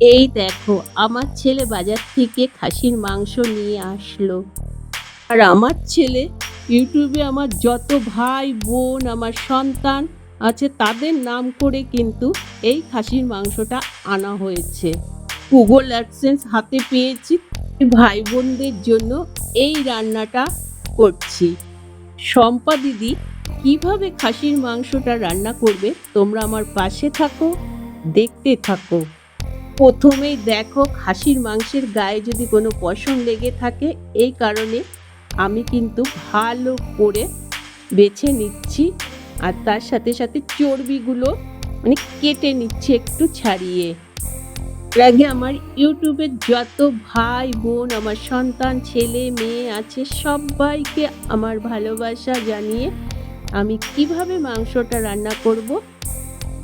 এই দেখো, আমার ছেলে বাজার থেকে খাসির মাংস নিয়ে আসলো। আর আমার ছেলে ইউটিউবে আমার যত ভাই, বোন, আমার সন্তান আছে, তাদের নাম করে কিন্তু এই খাসির মাংসটা আনা হয়েছে। গুগল অ্যাডসেন্স হাতে পেয়েছি ভাই বোনদের জন্য এই রান্নাটা করছি। শম্পা দিদি, কীভাবে খাসির মাংসটা রান্না করবে তোমরা আমার পাশে থাকো, দেখতে থাকো। প্রথমেই দেখো খাসির মাংসের গায়ে যদি কোনো পশম লেগে থাকে, এই কারণে আমি কিন্তু ভালো করে বেছে নিচ্ছি আর তার সাথে সাথে চর্বিগুলো মানে কেটে নিচ্ছি একটু ছাড়িয়ে। আগে আমার ইউটিউবের যত ভাই বোন, আমার সন্তান, ছেলে, মেয়ে আছে, সবাইকে আমার ভালোবাসা জানিয়ে আমি কীভাবে মাংসটা রান্না করব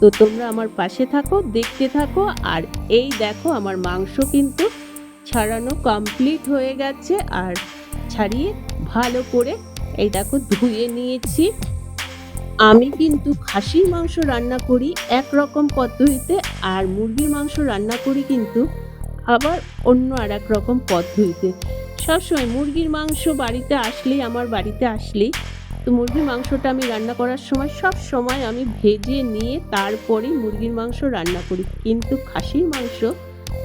তো তোমরা আমার পাশে থাকো, দেখতে থাকো, আর এই দেখো আমার মাংস কিন্তু ছাড়ানো কমপ্লিট হয়ে গেছে, আর ছাড়িয়ে ভালো করে এই দেখো ধুয়ে নিয়েছি। আমি কিন্তু খাসির মাংস রান্না করি এক রকম পদ্ধতিতে, আর মুরগির মাংস রান্না করি কিন্তু আবার অন্য আর এক রকম পদ্ধতিতে। সবসময় মুরগির মাংস বাড়িতে আসলেই, আমার বাড়িতে আসলেই তো মুরগির মাংসটা আমি রান্না করার সময় সব সময় আমি ভেজে নিয়ে তারপরে মুরগির মাংস রান্না করি। কিন্তু খাসির মাংস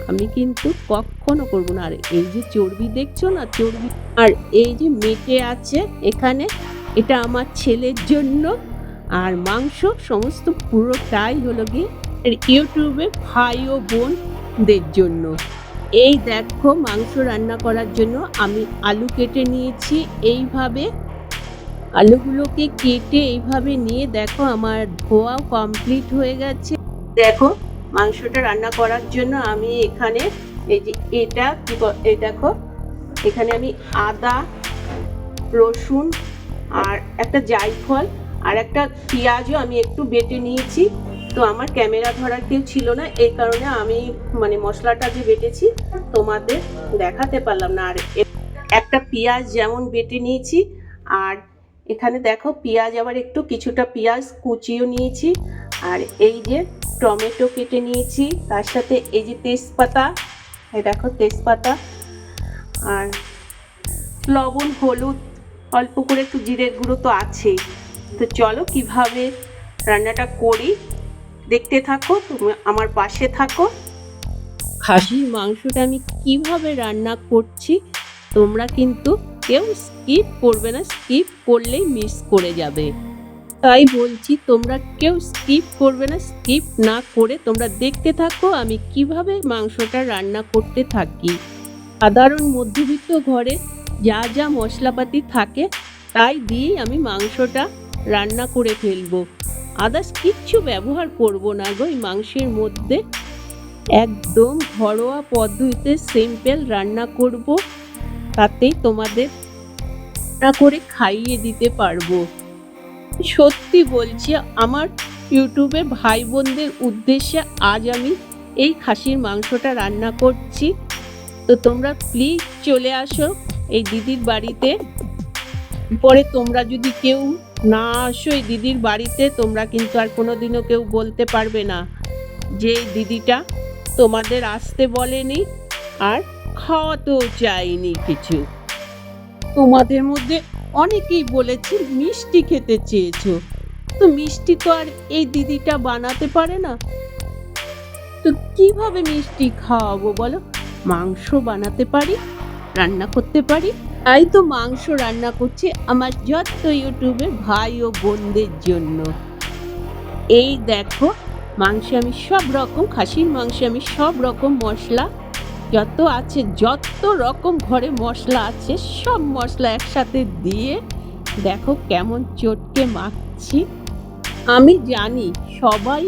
আমি কিন্তু কখনো করব না। আর এই যে চর্বি দেখছ না চর্বি? আর এই যে মেটে আছে এখানে, এটা আমার ছেলের জন্য। আর মাংস সমস্ত পুরোটাই হলো গিয়ে ইউটিউবে ভাই ও বোনদের জন্য। এই দেখো মাংস রান্না করার জন্য আমি আলু কেটে নিয়েছি। এইভাবে আলুগুলোকে কেটে এইভাবে নিয়ে দেখো আমার ধোয়াও কমপ্লিট হয়ে গেছে। দেখো, মাংসটা রান্না করার জন্য আমি এখানে এই যে এটা কি দেখো, এখানে আমি আদা, রসুন আর একটা জায়ফল আর একটা পেঁয়াজও আমি একটু বেটে নিয়েছি। তো আমার ক্যামেরা ধরার কেউ ছিল না, এই কারণে আমি মানে মশলাটা যে বেটেছি তোমাদের দেখাতে পারলাম না। আর একটা পেঁয়াজ যেমন বেটে নিয়েছি আর এখানে দেখো পেঁয়াজ, আবার একটু কিছুটা পেঁয়াজ কুচিও নিয়েছি। আর এই যে টমেটো কেটে নিয়েছি, তার সাথে এই যে তেজপাতা, এই দেখো তেজপাতা। আর লবণ, হলুদ, অল্প করে একটু জিরের গুঁড়ো তো আছেই। তো চলো কীভাবে রান্নাটা করি, দেখতে থাকো, তুমি আমার পাশে থাকো। খাসির মাংসটা আমি কীভাবে রান্না করছি, তোমরা কিন্তু কেউ স্কিপ করবে না স্কিপ করলেই মিস করে যাবে। তাই বলছি, তোমরা কেউ স্কিপ করবে না স্কিপ না করে তোমরা দেখতে থাকো, আমি কীভাবে মাংসটা রান্না করতে থাকি। সাধারণ মধ্যবিত্ত ঘরে যা যা মশলাপাতি থাকে, তাই দিয়েই আমি মাংসটা রান্না করে ফেলব। আদার্স কিচ্ছু ব্যবহার করব না গো এই মাংসের মধ্যে। একদম ঘরোয়া পদ্ধতিতে সিম্পল রান্না করব। তাতেই তোমাদের করে খাইয়ে দিতে পারব। সত্যি বলছি, আমার ইউটিউবে ভাই বোনদের উদ্দেশ্যে আজ আমি এই খাসির মাংসটা রান্না করছি। তো তোমরা প্লিজ চলে আসো এই দিদির বাড়িতে। পরে তোমরা যদি কেউ না আসো এই দিদির বাড়িতে, তোমরা কিন্তু আর কোনোদিনও কেউ বলতে পারবে না যে দিদিটা তোমাদের আসতে বলেনি। আর খাওয়াতেও চাইনি কিছু। তোমাদের মধ্যে অনেকেই বলেছে মিষ্টি খেতে চেয়েছো। তো মিষ্টি তো আর এই দিদিটা বানাতে পারে না। তো কীভাবে মিষ্টি খাওয়াবো বলো? মাংস বানাতে পারি, রান্না করতে পারি? তাই তো মাংস রান্না করছি আমার যত ইউটিউবে ভাই ও বোনদের জন্য। এই দেখো, মাংসে আমি সব রকম, খাসির মাংসে আমি সব রকম মশলা যত আছে, যত রকম ঘরে মশলা আছে, সব মশলা একসাথে দিয়ে দেখো কেমন চটকে মাখছি। আমি জানি সবাই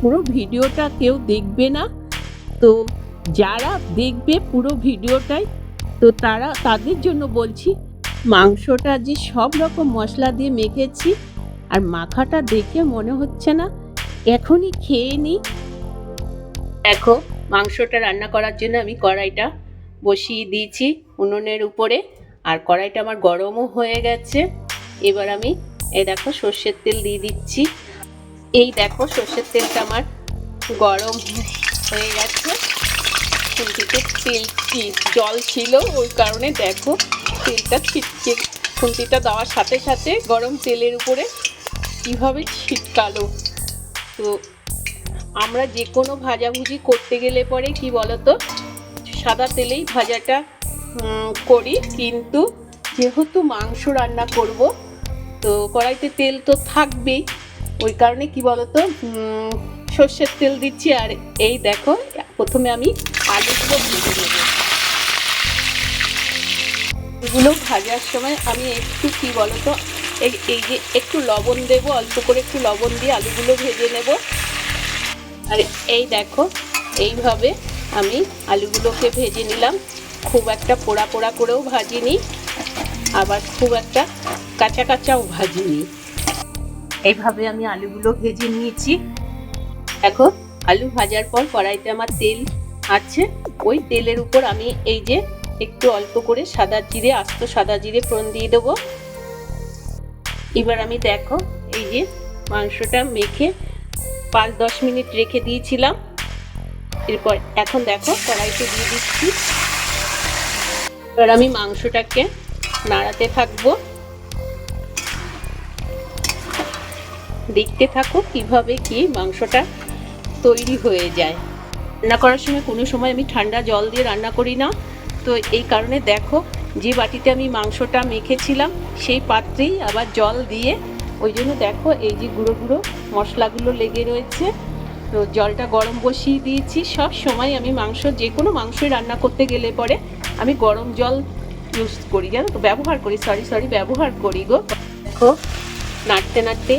পুরো ভিডিওটা কেউ দেখবে না, তো যারা দেখবে পুরো ভিডিওটাই, তো তারা তাদের জন্য বলছি, মাংসটা যে সব রকম মশলা দিয়ে মেখেছি, আর মাখাটা দেখে মনে হচ্ছে না, এখনই খেয়ে নিই। দেখো মাংসটা রান্না করার জন্য আমি কড়াইটা বসিয়ে দিয়েছি উনুনের উপরে। আর কড়াইটা আমার গরমও হয়ে গেছে। এবার আমি এই দেখো সর্ষের তেল দিয়ে দিচ্ছি। এই দেখো সর্ষের তেলটা আমার গরম হয়ে গেছে। খুন্তিতে তেল জল ছিল ওই কারণে দেখো তেলটা ছিটকে খুন্তিটা দেওয়ার সাথে সাথে গরম তেলের উপরে কীভাবে ছিটকালো। তো আমরা যে কোনো ভাজাভুজি করতে গেলে পরে কি বলতো, সাদা তেলেই ভাজাটা করি। কিন্তু যেহেতু মাংস রান্না করব, তো কড়াইতে তেল তো থাকবেই। ওই কারণে কি বলতো সর্ষের তেল দিচ্ছি। আর এই দেখো, প্রথমে আমি আলুগুলো ভেজে নেব। এগুলো ভাজার সময় আমি একটু কি বলতো, এই এই যে একটু লবণ দেবো, অল্প করে একটু লবণ দিয়ে আলুগুলো ভেজে নেব। আর এই দেখো, এইভাবে আমি আলুগুলোকে ভেজে নিলাম। খুব একটা পোড়া পোড়া করেও ভাজিনি, আবার খুব একটা কাঁচা কাঁচাও ভাজিনি। এইভাবে আমি আলুগুলো ভেজে নিয়েছি। দেখো আলু ভাজার পর কড়াইতে আমার তেল আছে। ওই তেলের উপর আমি এই যে একটু অল্প করে সাদা জিরে, আস্ত সাদা জিরে ফোড়ন দিয়ে দেবো। এবার আমি দেখো, এই যে মাংসটা মেখে পাঁচ দশ মিনিট রেখে দিয়েছিলাম। এরপর এখন দেখো কড়াইতে দিয়ে দিচ্ছি। এবার আমি মাংসটাকে নাড়াতে থাকব। দেখতে থাকো কীভাবে কি মাংসটা তৈরি হয়ে যায়। রান্না করার সময় কোনো সময় আমি ঠান্ডা জল দিয়ে রান্না করি না। তো এই কারণে দেখো যে বাটিতে আমি মাংসটা মেখেছিলাম, সেই পাত্রেই আবার জল দিয়ে ওই জন্য দেখো এই যে গুঁড়ো গুঁড়ো মশলাগুলো লেগে রয়েছে। তো জলটা গরম বসিয়ে দিয়েছি। সব সময় আমি মাংস যে কোনো মাংসই রান্না করতে গেলে পরে আমি গরম জল ইউজ করি। জানো তো? ব্যবহার করি। সরি সরি ব্যবহার করি গো। দেখো, নাড়তে নাড়তে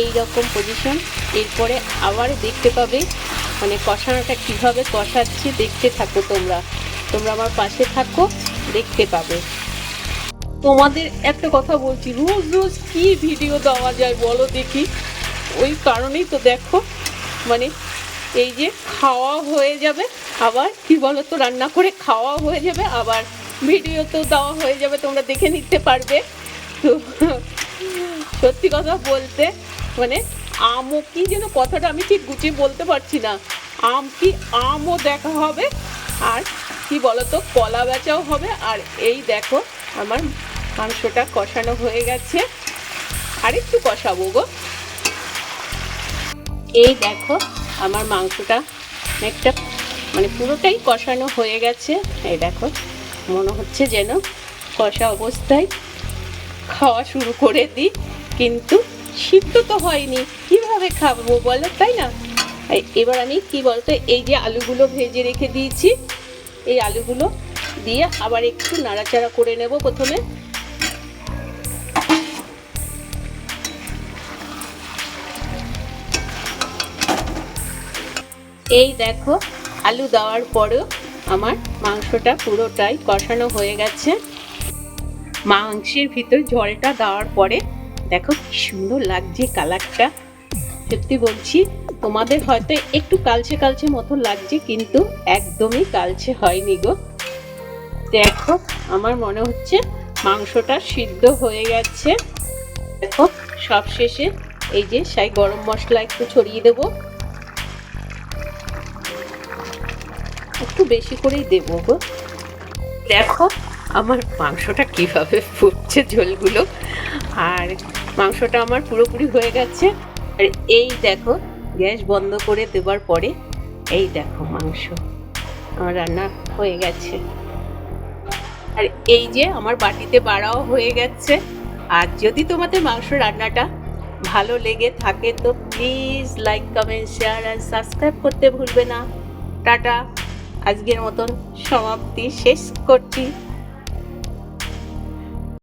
এই রকম পজিশন এরপরে আবার দেখতে পাবে মানে কষানোটা কীভাবে কষাচ্ছি। দেখতে থাকো তোমরা। তোমরা আমার পাশে থাকো, দেখতে পাবে। তোমাদের একটা কথা বলছি, রোজ রোজ কি ভিডিও দেওয়া যায় বলো দেখি? ওই কারণেই তো দেখো মানে এই যে খাওয়া হয়ে যাবে, আবার কি বলো তো রান্না করে খাওয়া হয়ে যাবে, আবার ভিডিও তো দেওয়া হয়ে যাবে, তোমরা দেখে নিতে পারবে। তো সত্যি কথা বলতে মানে আমও কি যেন কথাটা আমি ঠিক গুছিয়ে বলতে পারছি না। আম কি আমও দেখা হবে, আর কি বলতো, কলা বেচাও হবে, আর এই দেখো, আমার মাংসটা কষানো হয়ে গেছে। আর একটু কষাবো গো। এই দেখো, আমার মাংসটা অনেকটা মানে পুরোটাই কষানো হয়ে গেছে। এই দেখো, মনে হচ্ছে যেন কষা অবস্থায় খাওয়া শুরু করে দিই, কিন্তু সিদ্ধ তো হয়নি। কীভাবে খাব বলো, তাই না? এবার আমি কি বলতো, এই যে আলুগুলো ভেজে রেখে দিয়েছি, এই আলুগুলো দিয়ে আবার একটু নাড়াচাড়া করে নেব প্রথমে। এই দেখো, আলু দেওয়ার পরেও আমার মাংসটা পুরোটাই কষানো হয়ে গেছে। মাংসের ভিতর জলটা দেওয়ার পরে দেখো কি সুন্দর লাগছে কালারটা। সত্যি বলছি, তোমাদের হয়তো একটু কালচে কালচে মতো লাগছে, কিন্তু একদমই কালচে হয়নি গো। দেখো, আমার মনে হচ্ছে মাংসটা সিদ্ধ হয়ে গেছে। দেখো সব শেষে এই যে সাই গরম মশলা একটু ছড়িয়ে দেবো। একটু বেশি করেই দেবো গো। দেখো, আমার মাংসটা কীভাবে ফুটছে ঝোলগুলো। আর মাংসটা আমার পুরোপুরি হয়ে গেছে। আর এই দেখো, গ্যাস বন্ধ করে দেওয়ার পরে এই দেখো মাংস। আমার রান্না হয়ে গেছে। আর এই যে আমার বাটিতে বাড়াও হয়ে গেছে। আর যদি তোমাদের মাংস রান্নাটা ভালো লেগে থাকে, তো প্লিজ লাইক কমেন্ট শেয়ার আর সাবস্ক্রাইব করতে ভুলবে না। টাটা। আজকের মতন সমাপ্তি শেষ করছি।